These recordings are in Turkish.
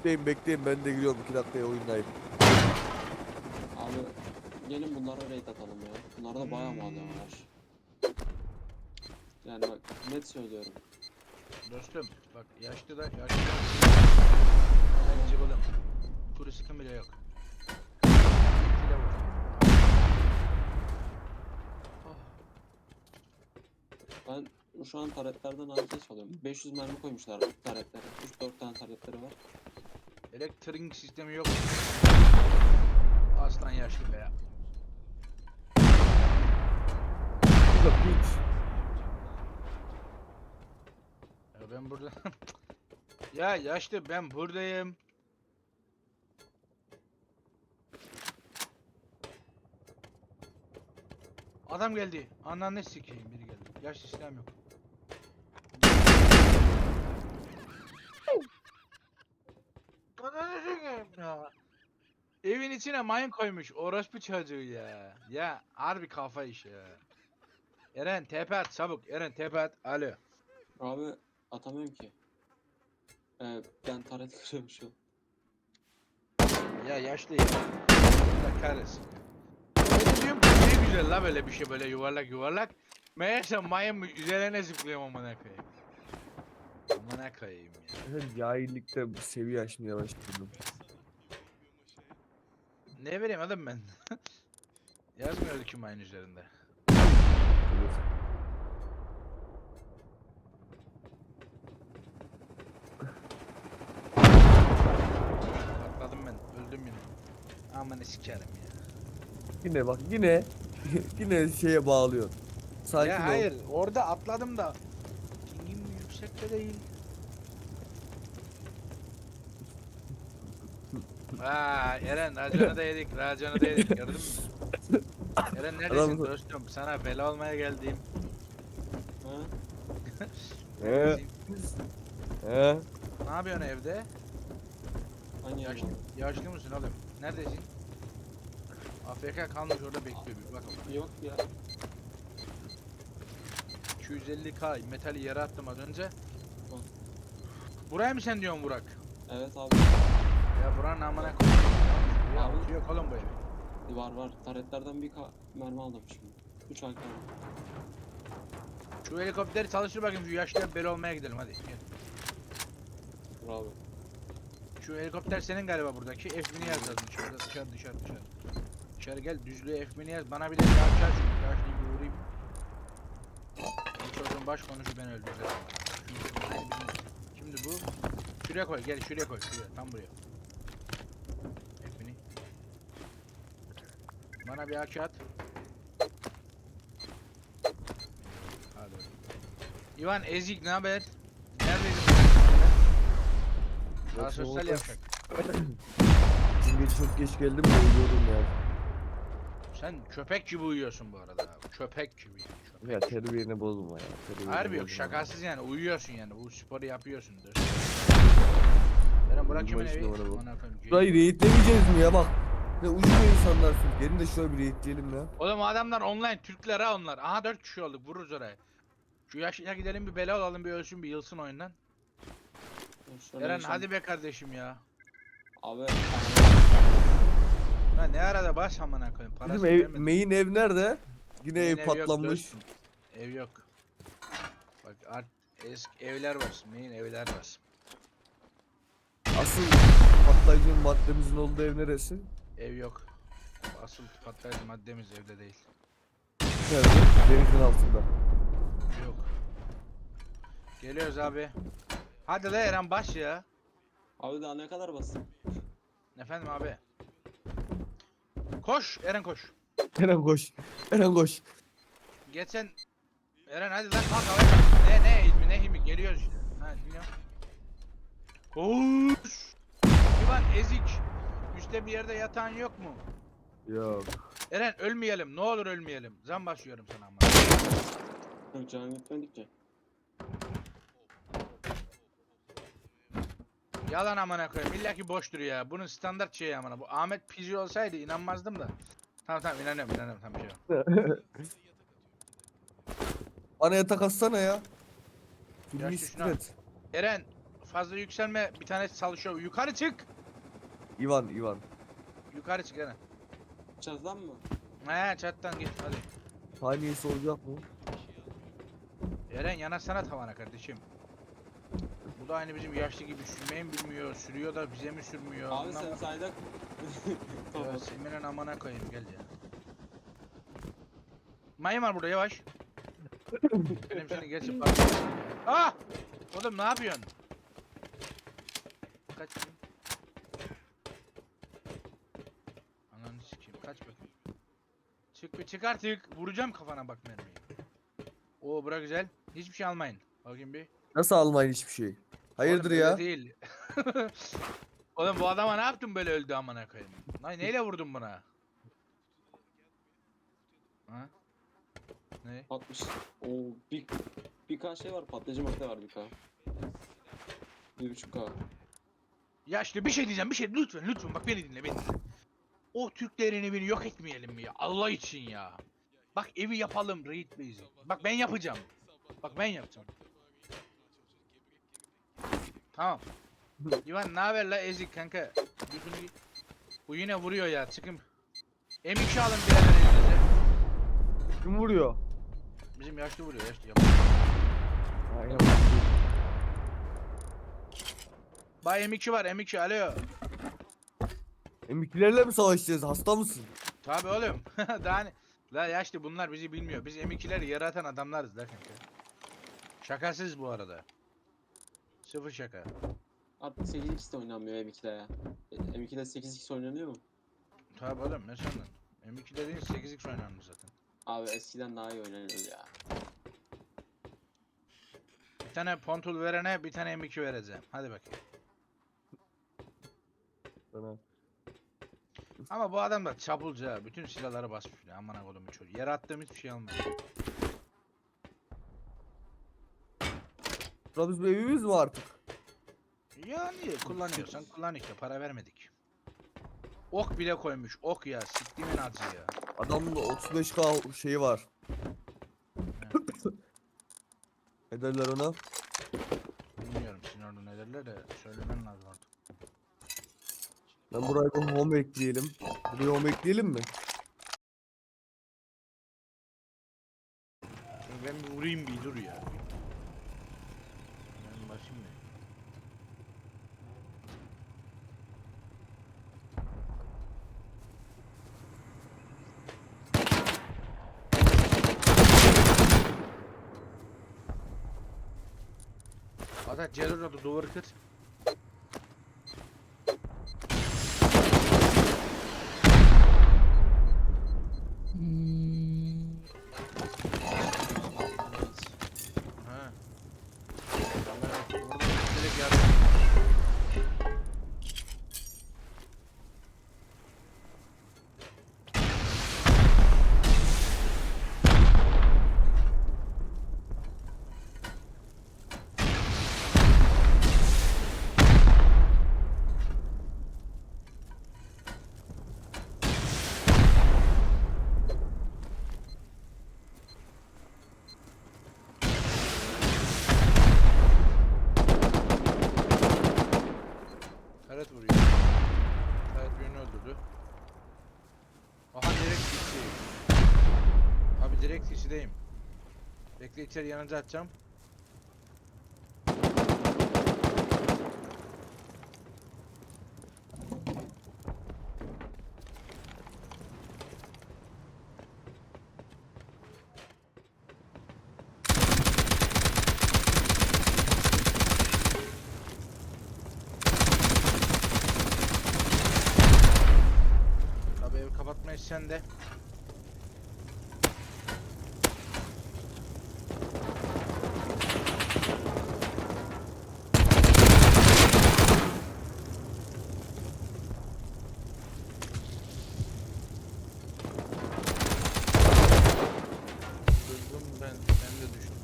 bekleyin bekleyin ben de giriyorum 2 dakikaya oyundayım. Abi gelin bunlara raid atalım ya. Bunlarda bayağı maden var. Yani bak net söylüyorum. Dostum bak yaşlı da yaşlı da. Ben cıvılım. Kuru sıkım bile yok. Bile. Ben şu an taretlerden aciz çalıyorum. 500 mermi koymuşlar taretlere. 3-4 tane taretleri var. Elektrik sistemi yok. Aslan yaşlı be ya. Burada piç. Ya ben burada... ya yaşlı ben buradayım. Adam geldi. Ananı ne sikeyim biri geldi. Yaşlı silahım yok. Ananı sikeyim ya. Evin içine mayın koymuş. Orospu çocuğu ya. Ya harbi kafa iş ya. Eren tepe at çabuk. Eren tepe at. Alo. Abi atamıyorum ki. Ee, ben taret kırıyorum şu an. Ya yaşlı ya. Allah kahretsin. Ben diyorum ne güzel la böyle bir şey böyle yuvarlak yuvarlak. Meğerse mayın üzerine zıplıyorum amına koyayım. Amına koyayım ya. Cahillikte seviye aşmaya başladım. Ne bileyim adam ben. Yazmıyordu ki mayın üzerinde. Atladım ben. Öldüm yine. Aman sikerim ya. Yine bak yine yine şeye bağlıyor. Sakin ya ol. hayır orada atladım da. Pingim yüksekte değil. Aa Eren raconu da yedik, raconu da yedik gördün mü? Eren neredesin Adam- dostum? Sana bela olmaya geldim. Ha? He, he. Ne yapıyorsun evde? Hani Yaşlı, yani. yaşlı mısın oğlum? Neredesin? AFK kalmış orada bekliyor bir bak. Yok ya. 250k metali yere attım az önce. Buraya mı sen diyorsun Burak? Evet abi. Ya buranın amına koyayım. Ya yok oğlum bu evi. Var var. Taretlerden bir ka mermi aldım şimdi. 3 ay kaldı. Şu helikopteri çalıştır bakayım şu yaşlıya bel olmaya gidelim hadi. Gel. Bravo. Şu helikopter senin galiba buradaki. F1000'i yaz lazım dışarıda dışarı dışarı dışarı. Dışarı gel düzlüğe F1000'i yaz. Bana bir de silah çar şu yaşlıyı bir vurayım. Bu çocuğun baş konuşu ben öldüreceğim. Şimdi bu. Şuraya koy gel şuraya koy şuraya tam buraya. Bana bir AK at. Hadi. İvan Ezik ne haber? Neredeydin? Daha Yoksa sosyal yapacak. Dün gece çok geç geldim de uyuyordum ya. Sen köpek gibi uyuyorsun bu arada. abi, Köpek gibi. Köpek. Ya terbiyeni bozma ya. terbiyeni Harbi yok bozma. şakasız yani uyuyorsun yani bu sporu yapıyorsun. Dur. Eren bırak kimin Uyuma evi? bana bak. Koyayım. Şurayı raidlemeyeceğiz mi ya bak. Ne ucuz insanlarsın. Gelin de şöyle bir raidleyelim ya. Oğlum adamlar online Türkler ha onlar. Aha 4 kişi olduk vururuz oraya. Şu yaşlıya gidelim bir bela alalım bir ölsün bir yılsın oyundan. Şöyle Eren hadi be kardeşim ya. Abi. Ha ne arada baş amına koyayım parası Bizim ev, main ev nerede? Yine Main ev ev yok patlamış. dostum. Ev yok. Bak art eski evler var. Main evler var. Asıl patlayıcı maddemizin olduğu ev neresi? Ev yok. Asıl patlayıcı maddemiz evde değil. Nerede? Denizin altında. Yok. Geliyoruz abi. Hadi la Eren baş ya. Abi daha ne kadar basın? Efendim abi. Koş Eren koş. Eren koş. Eren koş. Geçen Eren hadi lan kalk kalk. Ne ne ilmi ne ilmi geliyoruz işte. Ha dinliyorum. Koş. İvan ezik. Üste bir yerde yatağın yok mu? Yok. Eren ölmeyelim. Ne olur ölmeyelim. Zan başlıyorum sana ama. Yok canım gitmedik ki. Yalan amına koyayım. İlla ki boştur ya. Bunun standart şeyi amına. Bu Ahmet Pizi olsaydı inanmazdım da. Tamam tamam inanıyorum inanıyorum tamam bir şey yok. Bana yatak atsana ya. Filmi Yaşlı şuna- siklet. Eren fazla yükselme. Bir tanesi çalışıyor. Yukarı çık. Ivan, Ivan. Yukarı çık Eren. Çazdan mı? He çattan git hadi. Saniyesi olacak mı? Eren yanasana tavana kardeşim. Bu da aynı bizim yaşlı gibi sürmeyi mi bilmiyor, sürüyor da bize mi sürmüyor? Abi sen saydak. Tamam. senin amana koyayım gel ya. Mayın var burada yavaş. Benim seni geçip bak. Ah! Oğlum ne yapıyorsun? Kaç bakayım. Ananı sikeyim kaç bakayım. Çık bir çık artık. Vuracağım kafana bak mermiyi. Oo bura güzel. Hiçbir şey almayın. Bakayım bir. Nasıl almayın hiçbir şey? Hayırdır Oğlum ya? değil. Oğlum bu adama ne yaptın böyle öldü amına koyayım? Lan neyle vurdun buna? Ha? Ne? 60. Oo bir birkaç şey var. Patlayıcı madde var bir K. Bir buçuk K. Ya işte bir şey diyeceğim bir şey lütfen lütfen bak beni dinle beni dinle. O Türklerin evini yok etmeyelim mi ya Allah için ya. Bak evi yapalım Raid Base'i. Bak ben yapacağım. Bak ben yapacağım. Tamam. İvan ne haber la ezik kanka. Bu yine vuruyor ya çıkın. M2 alın birader elinize. Kim vuruyor? Bizim yaşlı vuruyor yaşlı yap. Aynen. Bay M2 var M2 alo. M2'lerle mi savaşacağız? Hasta mısın? Tabi oğlum. Daha ne? La yaşlı bunlar bizi bilmiyor. Biz M2'leri yaratan adamlarız la kanka. Şakasız bu arada. Sıfır şaka. Artık 8x de oynanmıyor M2'de ya. E, M2'de 8x oynanıyor mu? Tabi oğlum ne sandın? M2 dediğin 8x oynandı zaten. Abi eskiden daha iyi oynanıyordu ya. Bir tane pontul verene bir tane M2 vereceğim. Hadi bakayım. Sana. Ama bu adam da çapulcu ha. Bütün silahları basmış. ya, Aman kodumu çocuğu. Yere attığım hiçbir şey almadı. Burada bizim evimiz mi artık? Yani kullanıyorsan kullan işte. Para vermedik. Ok bile koymuş. Ok ya. Siktimin acı ya. Adamın da 35k şeyi var. ne derler ona? Bilmiyorum sizin orada ne derler de söylemen lazım. Ben buraya bir home ekleyelim. Buraya home ekleyelim mi? Ben bir vurayım bir dur ya. Ben basayım da. Hatta adı duvarı kır. Orada direkt yardım. Taret vuruyor. Taret birini öldürdü. Aha direkt gitti. Kişideyim. Bekle içeri yanınca atacağım. Tabii evi kapatmayı sen de. Öldüm ben, ben de düştüm.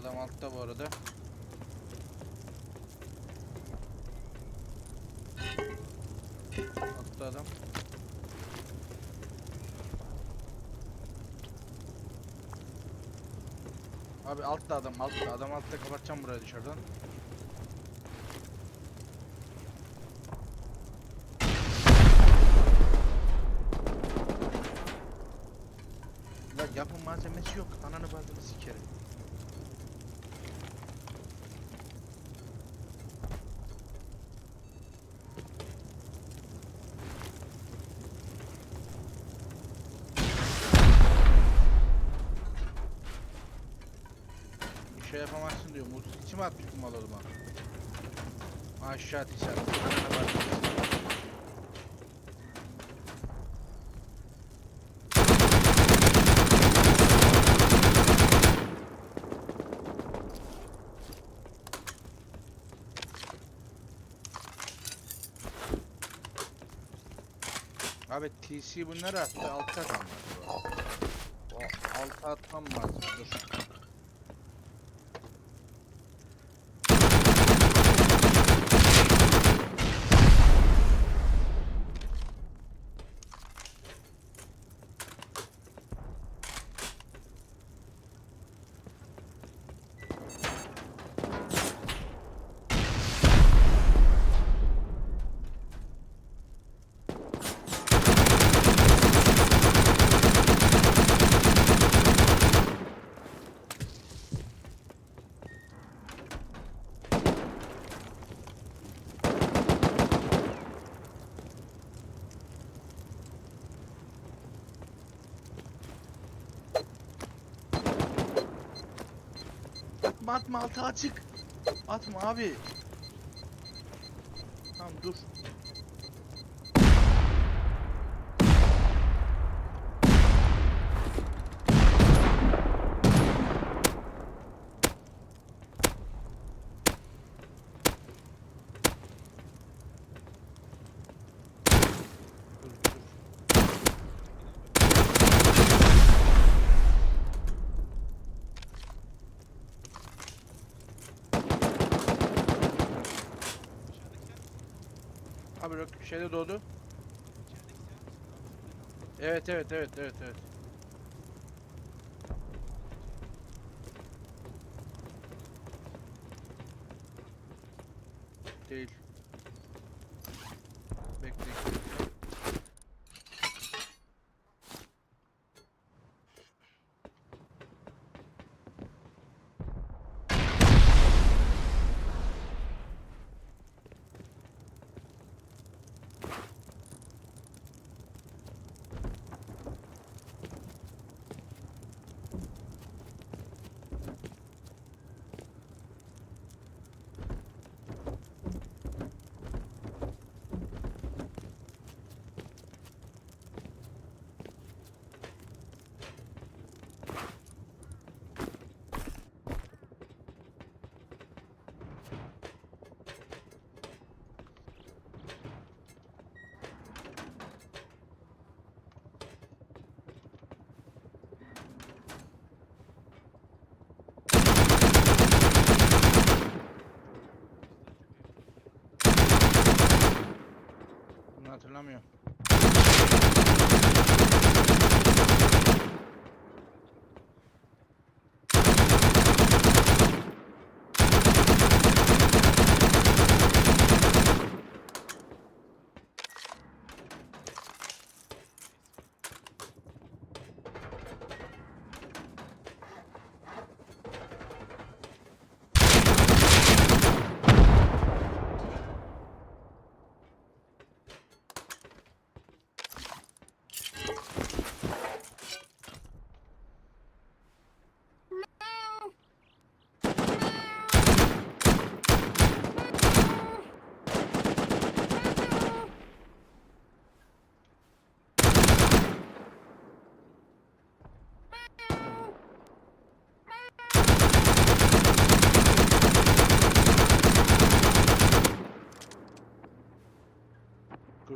Adam altta bu arada. Altta adam. Abi altta adam altta adam altta kapatacağım burayı dışarıdan. Lan yapım malzemesi yok. Ananı bacını sikerim. Bir şey yapamazsın diyor. Mutsuz içime atmış bu mal oğlum. Aşağı dışarı. Abi TC bunları attı altta kalmaz bu. O alta atmam lazım dur. Atma altı açık. Atma abi. Tamam. Dur, Abi şeyde doğdu. Evet evet evet evet evet.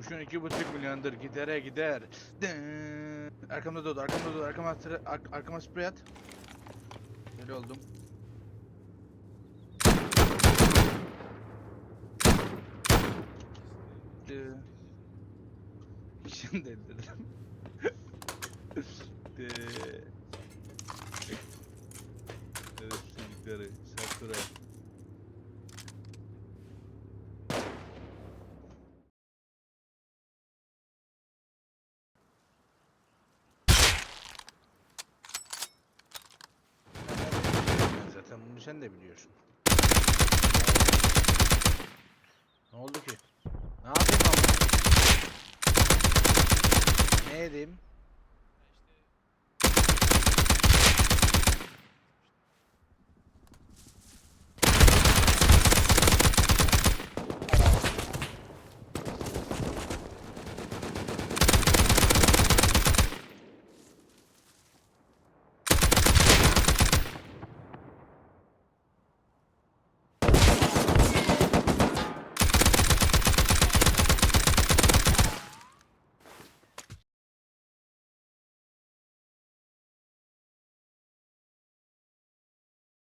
Kurşun iki buçuk milyondur. Gidere gider. Dın. Arkamda doğdu, arkamda doğdu. Arkama, ar arkama sprey at. Deli oldum. Dın. Şimdi dedim. Dın. Evet, yukarı. Sakura. sen de biliyorsun. Ne oldu ki? Ne yapayım ama? Ne edeyim?